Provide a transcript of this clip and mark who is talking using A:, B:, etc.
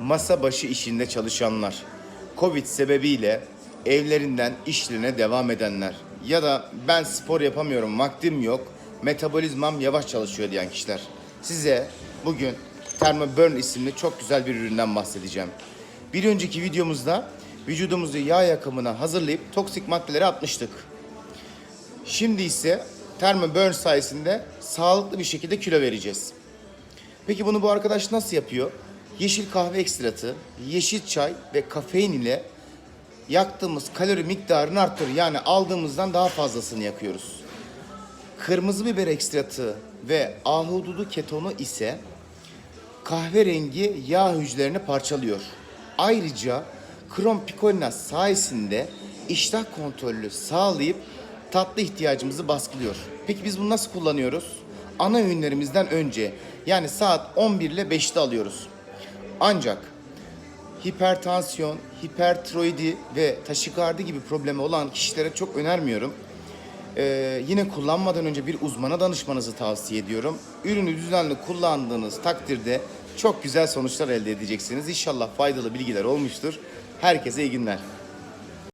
A: masa başı işinde çalışanlar, Covid sebebiyle evlerinden işlerine devam edenler ya da ben spor yapamıyorum, vaktim yok, metabolizmam yavaş çalışıyor diyen kişiler. Size bugün Thermoburn isimli çok güzel bir üründen bahsedeceğim. Bir önceki videomuzda vücudumuzu yağ yakımına hazırlayıp toksik maddeleri atmıştık. Şimdi ise Thermoburn sayesinde sağlıklı bir şekilde kilo vereceğiz. Peki bunu bu arkadaş nasıl yapıyor? Yeşil kahve ekstratı, yeşil çay ve kafein ile yaktığımız kalori miktarını arttırır. Yani aldığımızdan daha fazlasını yakıyoruz. Kırmızı biber ekstratı ve ahududu ketonu ise kahverengi yağ hücrelerini parçalıyor. Ayrıca krom pikolina sayesinde iştah kontrolü sağlayıp tatlı ihtiyacımızı baskılıyor. Peki biz bunu nasıl kullanıyoruz? Ana öğünlerimizden önce yani saat 11 ile 5'te alıyoruz. Ancak hipertansiyon, hipertiroidi ve taşikardi gibi problemi olan kişilere çok önermiyorum. Ee, yine kullanmadan önce bir uzmana danışmanızı tavsiye ediyorum. Ürünü düzenli kullandığınız takdirde çok güzel sonuçlar elde edeceksiniz. İnşallah faydalı bilgiler olmuştur. Herkese iyi günler.